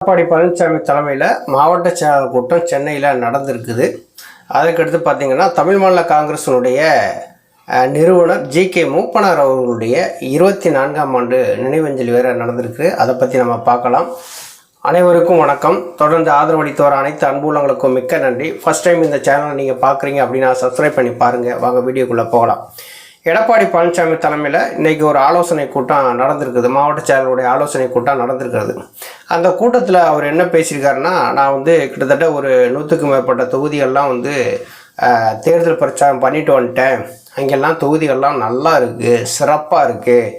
எடப்பாடி பழனிசாமி தலைமையில் மாவட்ட செயலாளர் கூட்டம் சென்னையில் நடந்திருக்குது. அதுக்கடுத்து பார்த்தீங்கன்னா தமிழ் மாநில காங்கிரஸினுடைய நிறுவனர் ஜி கே மூப்பனார் அவர்களுடைய இருபத்தி நான்காம் ஆண்டு நினைவஞ்சலி வேறு நடந்திருக்கு. அதை பற்றி நம்ம பார்க்கலாம். அனைவருக்கும் வணக்கம். தொடர்ந்து ஆதரவளித்து வர அனைத்து அன்புள்ளங்களுக்கும் மிக்க நன்றி. ஃபர்ஸ்ட் டைம் இந்த சேனலை நீங்கள் பார்க்குறீங்க அப்படின்னா சப்ஸ்கிரைப் பண்ணி பாருங்கள் வாங்க வீடியோக்குள்ளே போகலாம். எடப்பாடி பழனிசாமி தலைமையில் இன்றைக்கி ஒரு ஆலோசனை கூட்டம் நடந்திருக்குது. மாவட்ட செயலருடைய ஆலோசனை கூட்டம் நடந்திருக்கிறது. அந்த கூட்டத்தில் அவர் என்ன பேசியிருக்காருன்னா நான் வந்து கிட்டத்தட்ட ஒரு நூற்றுக்கும் மேற்பட்ட தொகுதிகள்லாம் வந்து தேர்தல் பிரச்சாரம் பண்ணிட்டு வந்துட்டேன். அங்கெல்லாம் தொகுதிகள்லாம் நல்லா இருக்குது சிறப்பாக இருக்குது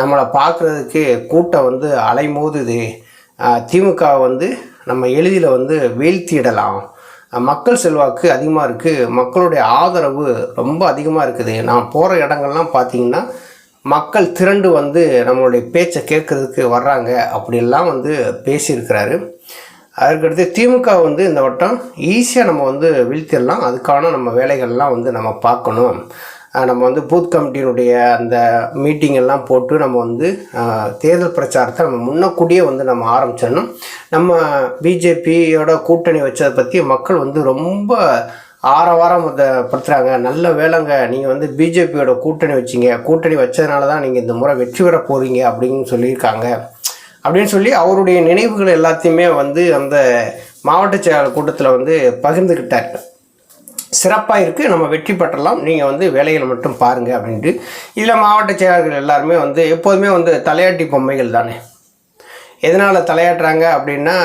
நம்மளை பார்க்குறதுக்கு கூட்டம் வந்து அலைமோதுது. திமுக வந்து நம்ம எளிதில் வந்து வீழ்த்திடலாம். மக்கள் செல்வாக்கு அதிகமாக இருக்குது மக்களுடைய ஆதரவு ரொம்ப அதிகமாக இருக்குது. நான் போகிற இடங்கள்லாம் பார்த்தீங்கன்னா மக்கள் திரண்டு வந்து நம்மளுடைய பேச்சை கேட்கறதுக்கு வர்றாங்க அப்படிலாம் வந்து பேசியிருக்கிறாரு. அதுக்கடுத்து திமுக வந்து இந்த வட்டம் ஈஸியாக நம்ம வந்து வீழ்த்திடலாம். அதுக்கான நம்ம வேலைகள்லாம் வந்து நம்ம பார்க்கணும். நம்ம வந்து பூத் கமிட்டியினுடைய அந்த மீட்டிங் எல்லாம் போட்டு நம்ம வந்து தேர்தல் பிரச்சாரத்தை நம்ம முன்னக்கூடியே வந்து நம்ம ஆரம்பிச்சிடணும். நம்ம பிஜேபியோட கூட்டணி வச்சதை பற்றி மக்கள் வந்து ரொம்ப ஆரவாரம் அதை படுத்துகிறாங்க நல்ல வேலைங்க நீங்கள் வந்து பிஜேபியோட கூட்டணி வச்சீங்க. கூட்டணி வச்சதுனால தான் நீங்கள் இந்த முறை வெற்றி பெற போகிறீங்க அப்படின்னு சொல்லியிருக்காங்க. அப்படின்னு சொல்லி அவருடைய நினைவுகள் எல்லாத்தையுமே வந்து அந்த மாவட்ட செயலாளர் கூட்டத்தில் வந்து பகிர்ந்துக்கிட்டார் சிறப்பாக இருக்குது நம்ம வெற்றி பெற்றலாம். நீங்கள் வந்து வேலைகளை மட்டும் பாருங்கள் அப்படின்ட்டு. இதில் மாவட்ட செயலாளர்கள் எல்லாருமே வந்து எப்போதுமே வந்து தலையாட்டி பொம்மைகள் தானே. எதனால் தலையாட்டுறாங்க அப்படின்னா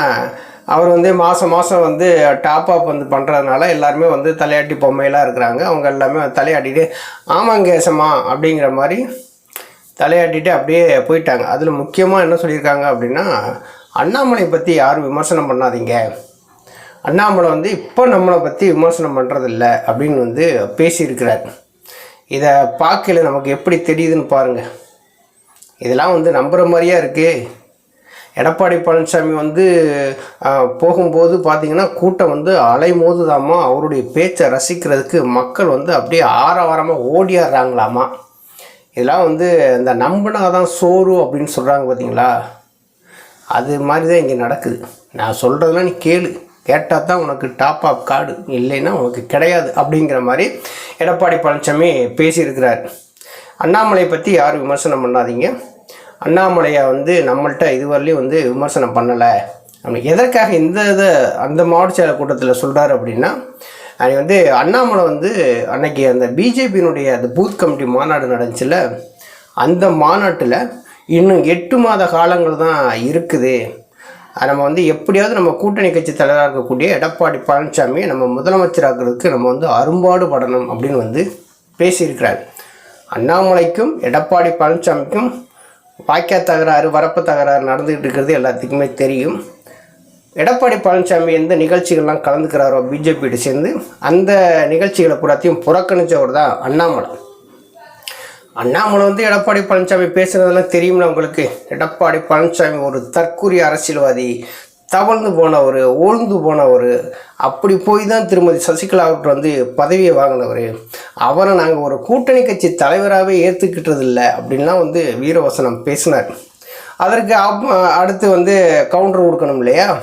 அவர் வந்து மாதம் மாதம் வந்து டாப் அப் வந்து பண்ணுறதுனால எல்லாருமே வந்து தலையாட்டி பொம்மையெல்லாம் இருக்கிறாங்க. அவங்க எல்லாமே தலையாட்டிட்டு ஆமாங்கேசம்மா அப்படிங்கிற மாதிரி தலையாட்டிட்டு அப்படியே போயிட்டாங்க. அதில் முக்கியமாக என்ன சொல்லியிருக்காங்க அப்படின்னா அண்ணாமலை பற்றி யாரும் விமர்சனம் பண்ணாதீங்க. அண்ணாமலை வந்து இப்போ நம்மளை பற்றி விமர்சனம் பண்ணுறதில்ல அப்படின்னு வந்து பேசியிருக்கிறார். இதை பார்க்கல நமக்கு எப்படி தெரியுதுன்னு பாருங்கள் இதெல்லாம் வந்து நம்புகிற மாதிரியா இருக்குது எடப்பாடி பழனிசாமி வந்து போகும்போது பார்த்தீங்கன்னா கூட்டம் வந்து அலைமோதுதாமா அவருடைய பேச்சை ரசிக்கிறதுக்கு மக்கள் வந்து அப்படியே ஆரவாரமாக ஓடியாடுறாங்களாமா. இதெல்லாம் வந்து இந்த நம்பினாதான் சோறு அப்படின்னு சொல்கிறாங்க பார்த்தீங்களா அது மாதிரி தான் இங்கே நடக்குது. நான் சொல்கிறதெல்லாம் நீ கேளு. கேட்டால் தான் உனக்கு டாப் ஆஃப் கார்டு இல்லைன்னா உனக்கு கிடையாது அப்படிங்கிற மாதிரி எடப்பாடி பழனிசாமி பேசியிருக்கிறார். அண்ணாமலை பற்றி யாரும் விமர்சனம் பண்ணாதீங்க. அண்ணாமலையை வந்து நம்மள்கிட்ட இதுவரையிலையும் வந்து விமர்சனம் பண்ணலை. அப்படி எதற்காக இந்த இதை அந்த மாவட்ட செயலர் கூட்டத்தில் சொல்கிறாரு அப்படின்னா அது வந்து அண்ணாமலை வந்து அன்னைக்கு அந்த பிஜேபியினுடைய அந்த பூத் கமிட்டி மாநாடு நடந்துச்சுல அந்த மாநாட்டில் இன்னும் எட்டு மாத காலங்கள் தான் இருக்குது. நம்ம வந்து எப்படியாவது நம்ம கூட்டணி கட்சி தலைவராக இருக்கக்கூடிய எடப்பாடி பழனிசாமியை நம்ம முதலமைச்சராகிறதுக்கு நம்ம வந்து அரும்பாடு படணும் அப்படின்னு வந்து பேசியிருக்கிறார். அண்ணாமலைக்கும் எடப்பாடி பழனிசாமிக்கும் வாய்க்கா தகராறு வரப்பு தகராறு நடந்துகிட்டு இருக்கிறது எல்லாத்துக்குமே தெரியும். எடப்பாடி பழனிசாமி எந்த நிகழ்ச்சிகள்லாம் கலந்துக்கிறாரோ பிஜேபியோட சேர்ந்து அந்த நிகழ்ச்சிகளை பூராத்தையும் புறக்கணித்தவர் தான் அண்ணாமலை. அண்ணாமலை வந்து எடப்பாடி பழனிசாமி பேசுனதெல்லாம் தெரியும்ல உங்களுக்கு? எடப்பாடி பழனிசாமி ஒரு தற்கூரிய அரசியல்வாதி தவழ்ந்து போனவர் ஓழ்ந்து போனவர் அப்படி போய் தான் திருமதி சசிகலா அவர்கிட்ட வந்து பதவியை வாங்கினவர். அவரை நாங்கள் ஒரு கூட்டணி கட்சி தலைவராகவே ஏற்றுக்கிட்டது இல்லை அப்படின்லாம் வந்து வீரவசனம் பேசினார். அதற்கு அப்- அடுத்து வந்து கவுண்டர் கொடுக்கணும் இல்லையா?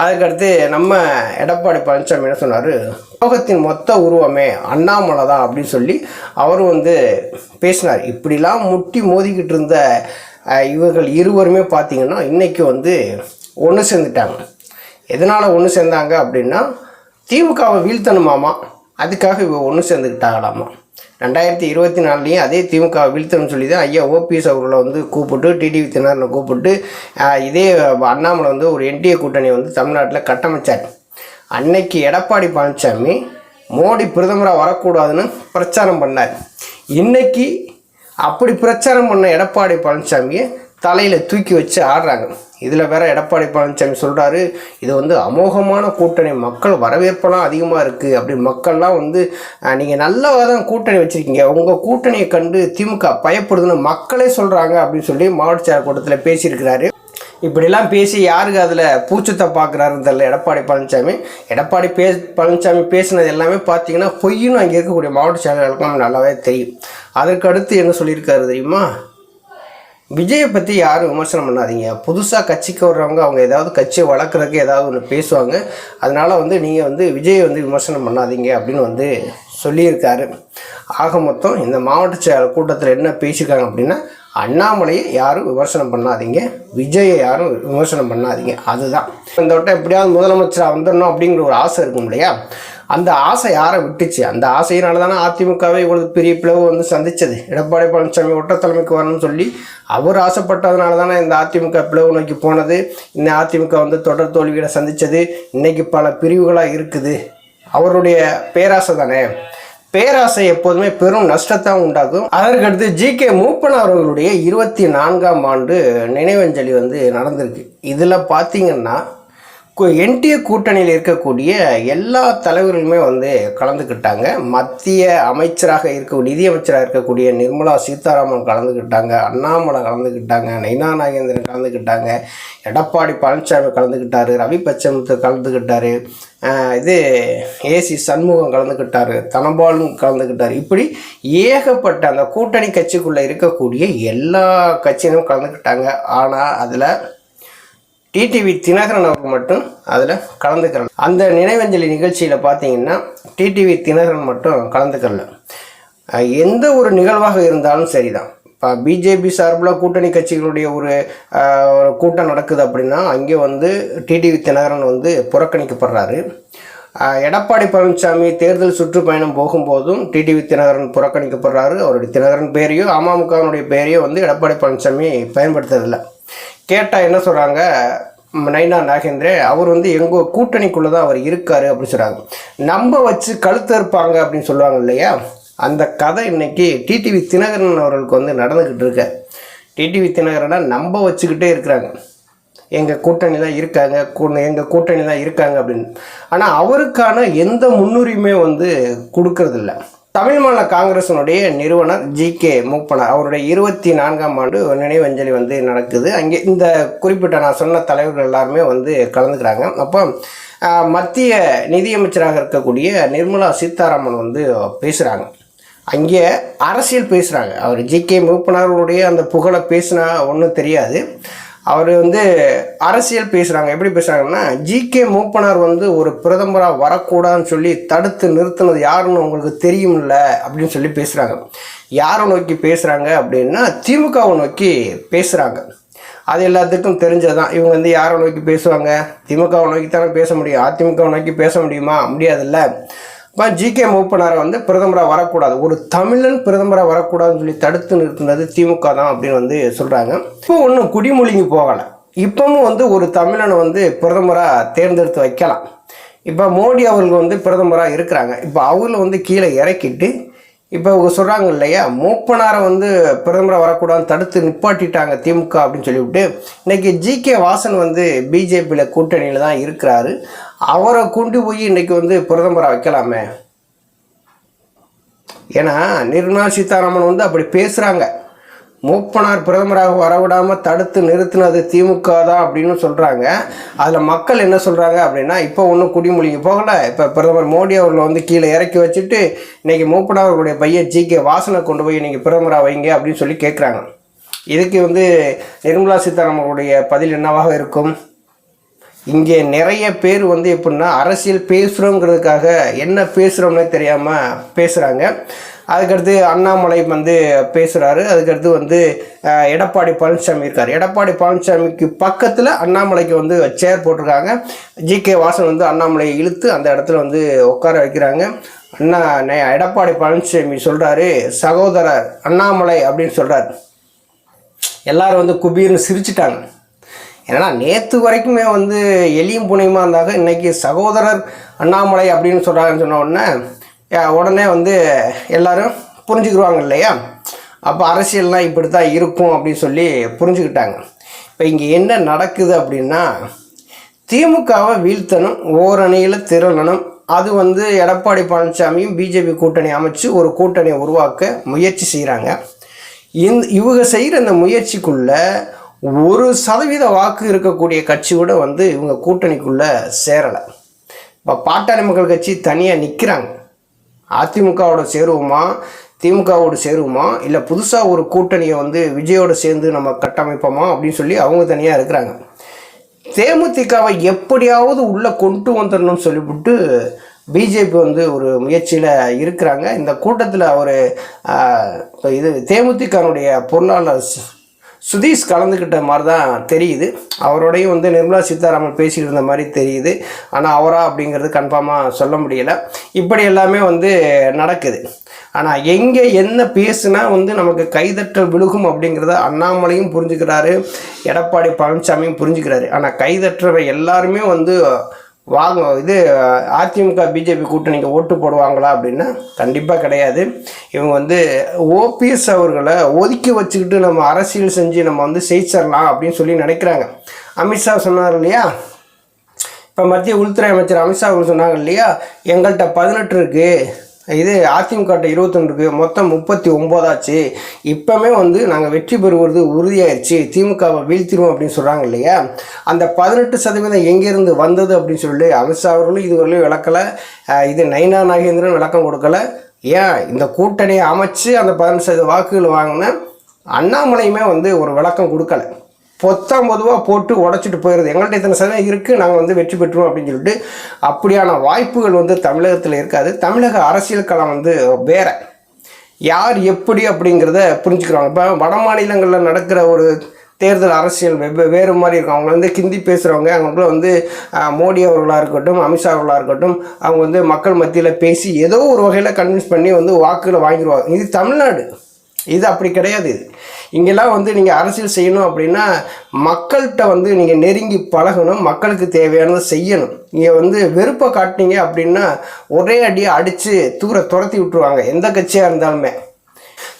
அதுக்கடுத்து நம்ம எடப்பாடி பழனிசாமி என்ன சொன்னார்? உலகத்தின் மொத்த உருவமே அண்ணாமலை தான் அப்படின்னு சொல்லி அவரும் வந்து பேசினார். இப்படிலாம் முட்டி மோதிக்கிட்டு இருந்த இவர்கள் இருவருமே பார்த்திங்கன்னா இன்றைக்கி வந்து ஒன்று சேர்ந்துட்டாங்க. எதனால் ஒன்று சேர்ந்தாங்க அப்படின்னா திமுகவை வீழ்த்தணுமாமா அதுக்காக இவ ஒன்று சேர்ந்துக்கிட்டாங்களாமா. ரெண்டாயிரத்தி இருபத்தி நாலுலேயும் அதே திமுக வீழ்த்தணும்னு சொல்லி தான் ஐயா ஓபிஎஸ் அவர்களை வந்து கூப்பிட்டு டிடிவி தினரனை கூப்பிட்டு இதே அண்ணாமலை வந்து ஒரு என்டிஏ கூட்டணி வந்து தமிழ்நாட்டில் கட்டமைச்சார். அன்னைக்கு எடப்பாடி பழனிசாமி மோடி பிரதமராக வரக்கூடாதுன்னு பிரச்சாரம் பண்ணார். இன்னைக்கு அப்படி பிரச்சாரம் பண்ண எடப்பாடி பழனிசாமியை தலையில் தூக்கி வச்சு ஆடுறாங்க. இதில் வேற எடப்பாடி பழனிசாமி சொல்கிறாரு இது வந்து அமோகமான கூட்டணி மக்கள் வரவேற்பெல்லாம் அதிகமாக இருக்குது அப்படி மக்கள்லாம் வந்து நீங்கள் நல்லா தான் கூட்டணி வச்சுருக்கீங்க உங்கள் கூட்டணியை கண்டு திமுக பயப்படுதுன்னு மக்களே சொல்கிறாங்க அப்படின்னு சொல்லி மாவட்ட செயலர் கூட்டத்தில் பேசியிருக்கிறாரு. இப்படிலாம் பேசி யாருக்கு அதில் பூச்சத்தை பார்க்குறாருன்னு தெரியல எடப்பாடி பழனிசாமி. எடப்பாடி பே பழனிசாமி பேசினது எல்லாமே பார்த்தீங்கன்னா பொய்ன்னு அங்கே இருக்கக்கூடிய மாவட்ட செயலாளர்களுக்கும் நல்லாவே தெரியும். அதற்கு அடுத்து என்ன சொல்லியிருக்காரு தெரியுமா? விஜயை பற்றி யாரும் விமர்சனம் பண்ணாதீங்க. புதுசாக கட்சிக்கு வர்றவங்க அவங்க ஏதாவது கட்சியை வளர்க்குறதுக்கு ஏதாவது ஒன்று பேசுவாங்க. அதனால் வந்து நீங்கள் வந்து விஜயை வந்து விமர்சனம் பண்ணாதீங்க அப்படின்னு வந்து சொல்லியிருக்காரு. ஆக மொத்தம் இந்த மாவட்ட செயலர் கூட்டத்தில் என்ன பேசியிருக்காங்க அப்படின்னா அண்ணாமலையை யாரும் விமர்சனம் பண்ணாதீங்க. விஜயை யாரும் விமர்சனம் பண்ணாதீங்க. அதுதான். இந்த வட்டம் எப்படியாவது முதலமைச்சராக வந்துடணும் அப்படிங்கிற ஒரு ஆசை இருக்கும் இல்லையா? அந்த ஆசை யாரை விட்டுச்சு? அந்த ஆசையினால தானே அதிமுகவை இவ்வளவு பெரிய பிளவு வந்து சந்திச்சது. எடப்பாடி பழனிசாமி ஒட்ட தலைமைக்கு வரணும்னு சொல்லி அவர் ஆசைப்பட்டதுனால தானே இந்த அதிமுக பிளவு நோக்கி போனது. இந்த அதிமுக வந்து தொடர் தோல்விகளை சந்தித்தது இன்றைக்கி பல பிரிவுகளாக இருக்குது. அவருடைய பேராசை தானே பேராசை எப்போதுமே பெரும் நஷ்டத்தை உண்டாக்கும். அதற்கடுத்து ஜி கே மூப்பன் அவர்களுடைய இருபத்தி நான்காம் ஆண்டு நினைவஞ்சலி வந்து நடந்திருக்கு. இதில் பார்த்தீங்கன்னா என்டிஏ கூட்டணியில் இருக்கக்கூடிய எல்லா தலைவர்களுமே வந்து கலந்துக்கிட்டாங்க. மத்திய அமைச்சராக இருக்க நிதியமைச்சராக இருக்கக்கூடிய நிர்மலா சீதாராமன் கலந்துக்கிட்டாங்க. அண்ணாமலை கலந்துக்கிட்டாங்க. நைனா நாகேந்திரன் கலந்துக்கிட்டாங்க. எடப்பாடி பழனிசாமி கலந்துக்கிட்டாரு. ரவி பச்சமுத்து கலந்துக்கிட்டாரு. இது ஏசி சண்முகம் கலந்துக்கிட்டாரு. தனபாலும் கலந்துக்கிட்டார். இப்படி ஏகப்பட்ட அந்த கூட்டணி கட்சிக்குள்ளே இருக்கக்கூடிய எல்லா கட்சியிலும் கலந்துக்கிட்டாங்க. ஆனால் அதில் டிடிவி தினகரன் அவர்கள் மட்டும் அதில் கலந்துக்கிறல. அந்த நினைவஞ்சலி நிகழ்ச்சியில் பார்த்தீங்கன்னா டிடிவி தினகரன் மட்டும் கலந்துக்கல எந்த ஒரு நிகழ்வாக இருந்தாலும் சரிதான். இப்போ பிஜேபி சார்பில் கூட்டணி கட்சிகளுடைய ஒரு கூட்டம் நடக்குது அப்படின்னா அங்கே வந்து டிடிவி தினகரன் வந்து புறக்கணிக்கப்படுறாரு. எடப்பாடி பழனிசாமி தேர்தல் சுற்றுப்பயணம் போகும்போதும் டிடிவி தினகரன் புறக்கணிக்கப்படுறாரு. அவருடைய தினகரன் பேரையோ அமமுகவினுடைய பேரையோ வந்து எடப்பாடி பழனிசாமி பயன்படுத்துறதில்லை. கேட்டால் என்ன சொல்கிறாங்க நைனா நாகேந்திரன் அவர் வந்து எங்கள் கூட்டணிக்குள்ளே தான் அவர் இருக்கார் அப்படின்னு சொல்கிறாங்க நம்ப வச்சு கழுத்து இருப்பாங்க அப்படின்னு சொல்லுவாங்க இல்லையா? அந்த கதை இன்னைக்கு டிடிவி தினகரன் அவர்களுக்கு வந்து நடந்துக்கிட்டு இருக்க. டிடிவி தினகரனை நம்ப வச்சுக்கிட்டே இருக்கிறாங்க. எங்கள் கூட்டணி தான் இருக்காங்க எங்கள் கூட்டணி தான் இருக்காங்க அப்படின்னு. ஆனால் அவருக்கான எந்த முன்னுரிமையும் வந்து கொடுக்கறதில்ல. தமிழ் மாநில காங்கிரஸினுடைய நிறுவனர் ஜி கே மூப்பனார். அவருடைய இருபத்தி நான்காம் ஆண்டு ஒரு நினைவஞ்சலி வந்து நடக்குது. அங்கே இந்த குறிப்பிட்ட நான் சொன்ன தலைவர்கள் எல்லாருமே வந்து கலந்துக்கிறாங்க. அப்போ மத்திய நிதியமைச்சராக இருக்கக்கூடிய நிர்மலா சீதாராமன் வந்து பேசுகிறாங்க அங்கே அரசியல் பேசுகிறாங்க அவர் ஜி கே மூப்பனாருடைய அந்த புகழை பேசினா ஒன்றும் தெரியாது. அவர் வந்து அரசியல் பேசுகிறாங்க எப்படி பேசுகிறாங்கன்னா ஜிகே மூப்பனார் வந்து ஒரு பிரதமராக வரக்கூடாதுன்னு சொல்லி தடுத்து நிறுத்தினது யாருன்னு உங்களுக்கு தெரியும்ல? அப்படின்னு சொல்லி பேசுகிறாங்க யாரை நோக்கி பேசுகிறாங்க அப்படின்னா திமுகவை நோக்கி பேசுகிறாங்க அது எல்லாத்துக்கும் தெரிஞ்சதுதான். இவங்க வந்து யாரை நோக்கி பேசுவாங்க? திமுகவை நோக்கி தானே பேச முடியும். அதிமுகவை நோக்கி பேச முடியுமா? முடியாதுல்ல. இப்போ ஜிகே மூப்பனாரை வந்து பிரதமராக வரக்கூடாது. ஒரு தமிழன் பிரதமராக வரக்கூடாதுன்னு சொல்லி தடுத்து நிறுத்தினது திமுக தான் அப்படின்னு வந்து சொல்கிறாங்க இப்போ ஒன்றும் குடிமொழிக்கு போகலை. இப்போவும் வந்து ஒரு தமிழனை வந்து பிரதமராக தேர்ந்தெடுத்து வைக்கலாம். இப்போ மோடி அவர்கள் வந்து பிரதமராக இருக்கிறாங்க. இப்போ அவங்கள வந்து கீழே இறக்கிட்டு இப்போ அவங்க சொல்கிறாங்க இல்லையா மூப்பனாரை வந்து பிரதமராக வரக்கூடாதுன்னு தடுத்து நிப்பாட்டிட்டாங்க திமுக அப்படின்னு சொல்லிவிட்டு இன்னைக்கு ஜி கே வாசன் வந்து பிஜேபியில் கூட்டணியில் தான் இருக்கிறாரு. அவரை கொண்டு போய் இன்றைக்கி வந்து பிரதமராக வைக்கலாமே? ஏன்னா நிர்மலா சீதாராமன் வந்து அப்படி பேசுகிறாங்க மூப்பனார் பிரதமராக வரவிடாமல் தடுத்து நிறுத்தினது திமுக தான் அப்படின்னு சொல்கிறாங்க அதில் மக்கள் என்ன சொல்கிறாங்க அப்படின்னா இப்போ ஒன்றும் குடிமொழிக்கு போகலை. இப்போ பிரதமர் மோடி அவர்களை வந்து கீழே இறக்கி வச்சுட்டு இன்றைக்கி மூப்பனார் அவருடைய பையன் ஜி கே வாசனை கொண்டு போய் நீங்கள் பிரதமராக வைங்க அப்படின்னு சொல்லி கேட்குறாங்க இதுக்கு வந்து நிர்மலா சீதாராமனுடைய பதில் என்னவாக இருக்கும்? இங்கே நிறைய பேர் வந்து எப்படின்னா அரசியல் பேசுகிறோங்கிறதுக்காக என்ன பேசுகிறோம்னே தெரியாமல் பேசுகிறாங்க அதுக்கடுத்து அண்ணாமலை வந்து பேசுகிறாரு அதுக்கடுத்து வந்து எடப்பாடி பழனிசாமி இருக்கார். எடப்பாடி பழனிசாமிக்கு பக்கத்தில் அண்ணாமலைக்கு வந்து சேர் போட்டிருக்காங்க. ஜி கே வாசன் வந்து அண்ணாமலையை இழுத்து அந்த இடத்துல வந்து உட்கார வைக்கிறாங்க. அண்ணா எடப்பாடி பழனிசாமி சொல்கிறாரு சகோதரர் அண்ணாமலை அப்படின்னு சொல்கிறார் எல்லாரும் வந்து குபீர்னு சிரிச்சிட்டாங்க. ஏன்னா நேற்று வரைக்குமே வந்து எலியும் புனையுமா இருந்தாங்க இன்றைக்கி சகோதரர் அண்ணாமலை அப்படின்னு சொல்கிறாங்கன்னு சொன்ன உடனே உடனே வந்து எல்லோரும் புரிஞ்சுக்கிடுவாங்க இல்லையா? அப்போ அரசியல்லாம் இப்படி தான் இருக்கும் அப்படின்னு சொல்லி புரிஞ்சுக்கிட்டாங்க. இப்போ இங்கே என்ன நடக்குது அப்படின்னா திமுகவை வீழ்த்தணும் ஓரணியில் திரளணும். அது வந்து எடப்பாடி பழனிசாமியும் பிஜேபி கூட்டணி அமைச்சு ஒரு கூட்டணியை உருவாக்க முயற்சி செய்கிறாங்க இந்த இவங்க செய்கிற இந்த முயற்சிக்குள்ளே ஒரு சதவீத வாக்கு இருக்கக்கூடிய கட்சி கூட வந்து இவங்க கூட்டணிக்குள்ளே சேரலை. இப்போ பாட்டாளி மக்கள் கட்சி தனியாக நிற்கிறாங்க அதிமுகவோட சேருவோமா திமுகவோடு சேருவோமா இல்லை புதுசாக ஒரு கூட்டணியை வந்து விஜயோடு சேர்ந்து நம்ம கட்டமைப்போமா அப்படின்னு சொல்லி அவங்க தனியாக இருக்கிறாங்க. தேமுதிகவை எப்படியாவது உள்ளே கொண்டு வந்துடணும்னு சொல்லிவிட்டு பிஜேபி வந்து ஒரு முயற்சியில் இருக்கிறாங்க. இந்த கூட்டத்தில் அவர் இப்போ இது தேமுதிகனுடைய பொருளாளர் சுதீஷ் கலந்துக்கிட்ட மாதிரி தான் தெரியுது. அவரோடையும் வந்து நிர்மலா சீதாராமன் பேசிகிட்டு இருந்த மாதிரி தெரியுது. ஆனால் அவரா அப்படிங்கிறது கன்ஃபார்மாக சொல்ல முடியலை. இப்படி எல்லாமே வந்து நடக்குது. ஆனால் எங்கே என்ன பேசுனா வந்து நமக்கு கைதட்டல் விழுகும் அப்படிங்கிறத அண்ணாமலையும் புரிஞ்சுக்கிறாரு. எடப்பாடி பழனிசாமியும் புரிஞ்சுக்கிறாரு. ஆனால் கைதட்டுறவை எல்லாருமே வந்து வாங்க இது அதிமுக பிஜேபி கூட்டணிக்கு ஓட்டு போடுவாங்களா அப்படின்னா கண்டிப்பாக கிடையாது. இவங்க வந்து ஓபிஎஸ் அவர்களை ஒதுக்கி வச்சுக்கிட்டு நம்ம அரசியல் செஞ்சு நம்ம வந்து ஜெயிச்சிடலாம் அப்படின்னு சொல்லி நினைக்கிறாங்க. அமித்ஷா சொன்னார் இல்லையா? இப்போ மத்திய உள்துறை அமைச்சர் அமித்ஷா அவர்கள் சொன்னாங்க இல்லையா? எங்கள்கிட்ட பதினெட்டு இருக்குது இது அதிமுக இருபத்தொன்று மொத்தம் முப்பத்தி ஒம்போதாச்சு. இப்போமே வந்து நாங்கள் வெற்றி பெறுவது உறுதியாயிருச்சு. திமுகவை வீழ்த்திடுவோம் அப்படின்னு சொல்கிறாங்க இல்லையா? அந்த பதினெட்டு சதவீதம் எங்கேருந்து வந்தது அப்படின்னு சொல்லிட்டு அமித்ஷா அவர்களும் இதுவரையிலும் விளக்கலை. இது நைனா நாகேந்திரன் விளக்கம் கொடுக்கல. ஏன்? இந்த கூட்டணியை அமைச்சு அந்த பதினெட்டு சதவீத வாக்குகள் வாங்கின அண்ணாமலையுமே வந்து ஒரு விளக்கம் கொடுக்கல. பொத்தாம் பொதுவாக போட்டு உடச்சிட்டு போயிடுது எங்கள்கிட்ட இத்தனை சதவீதம் இருக்குது நாங்கள் வந்து வெற்றி பெற்றுவோம் அப்படின்னு சொல்லிட்டு அப்படியான வாய்ப்புகள் வந்து தமிழகத்தில் இருக்காது. தமிழக அரசியல் களம் வந்து வேற. யார் எப்படி அப்படிங்கிறத புரிஞ்சுக்கிறாங்க. இப்போ வட மாநிலங்களில் நடக்கிற ஒரு தேர்தல் அரசியல் வெவ்வே வேறு மாதிரி இருக்கும். அவங்க வந்து ஹிந்தி பேசுகிறவங்க அவங்களுக்குள்ள வந்து மோடி அவர்களாக இருக்கட்டும் அமித்ஷா அவர்களாக இருக்கட்டும் அவங்க வந்து மக்கள் மத்தியில் பேசி ஏதோ ஒரு வகையில் கன்வின்ஸ் பண்ணி வந்து வாக்குகளை வாங்கிடுவாங்க இது தமிழ்நாடு. இது அப்படி கிடையாது. இது இங்கெல்லாம் வந்து நீங்கள் அரசியல் செய்யணும் அப்படின்னா மக்கள்கிட்ட வந்து நீங்கள் நெருங்கி பழகணும் மக்களுக்கு தேவையானதை செய்யணும். நீங்கள் வந்து வெறுப்பை காட்டினீங்க அப்படின்னா ஒரே அடியை அடித்து தூர துரத்தி விட்டுருவாங்க. எந்த கட்சியாக இருந்தாலுமே.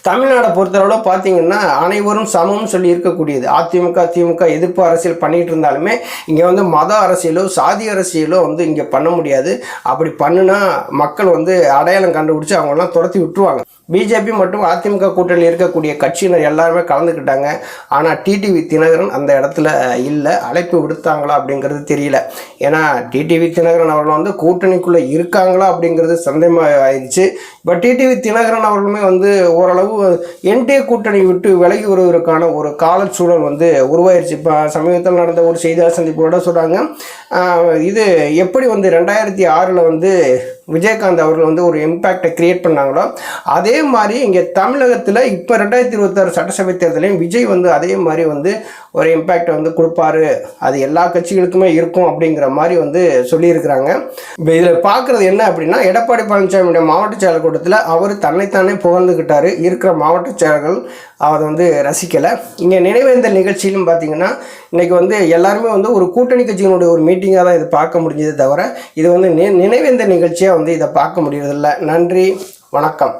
தமிழ்நாடை பொறுத்தளவில் பார்த்தீங்கன்னா அனைவரும் சமம்னு சொல்லி இருக்கக்கூடியது. அதிமுக திமுக எதிர்ப்பு அரசியல் பண்ணிட்டு இருந்தாலுமே இங்கே வந்து மத அரசியலோ சாதி அரசியலோ வந்து இங்கே பண்ண முடியாது. அப்படி பண்ணுனா மக்கள் வந்து அடையாளம் கண்டுபிடிச்சி அவங்கெல்லாம் துரத்தி விட்டுருவாங்க. பிஜேபி மற்றும் அதிமுக கூட்டணியில் இருக்கக்கூடிய கட்சியினர் எல்லாருமே கலந்துக்கிட்டாங்க. ஆனால் டிடிவி தினகரன் அந்த இடத்துல இல்லை. அழைப்பு விடுத்தாங்களா அப்படிங்கிறது தெரியல. ஏன்னா டிடிவி தினகரன் அவர்கள் வந்து கூட்டணிக்குள்ளே இருக்காங்களா அப்படிங்கிறது சந்தேகமாக ஆயிடுச்சு பட் டிடிவி தினகரன் அவர்களுமே வந்து ஓரளவு என்டிஏ கூட்டணி விட்டு விலகி வருவதற்கான ஒரு காலச்சூழல் வந்து உருவாயிருச்சு. இப்போ சமீபத்தில் நடந்த ஒரு செய்தியாளர் சந்திப்போட சொல்கிறாங்க இது எப்படி வந்து ரெண்டாயிரத்தி ஆறில் வந்து விஜயகாந்த் அவர்கள் வந்து ஒரு இம்பேக்டை கிரியேட் பண்ணாங்களோ அதே மாதிரி இங்கே தமிழகத்தில் இப்போ ரெண்டாயிரத்தி இருபத்தாறு சட்டசபை தேர்தலையும் விஜய் வந்து அதே மாதிரி வந்து ஒரு இம்பேக்டை வந்து கொடுப்பாரு. அது எல்லா கட்சிகளுக்குமே இருக்கும் அப்படிங்கிற மாதிரி வந்து சொல்லியிருக்கிறாங்க. இப்போ இதில் பார்க்குறது என்ன அப்படின்னா எடப்பாடி பழனிசாமியுடைய மாவட்ட செயலர் கூட்டத்தில் அவர் தன்னைத்தானே புகழ்ந்துக்கிட்டார் இருக்கிற மாவட்ட செயலர்கள் அதை வந்து ரசிக்கலை. இங்கே நினைவேந்தல் நிகழ்ச்சியிலும் பார்த்தீங்கன்னா இன்றைக்கி வந்து எல்லாருமே வந்து ஒரு கூட்டணி கட்சியினுடைய ஒரு மீட்டிங்காக தான் இது பார்க்க முடிஞ்சதே தவிர இது வந்து நி நினைவேந்தல் நிகழ்ச்சியாக வந்து இதை பார்க்க முடியறதில்ல. நன்றி வணக்கம்.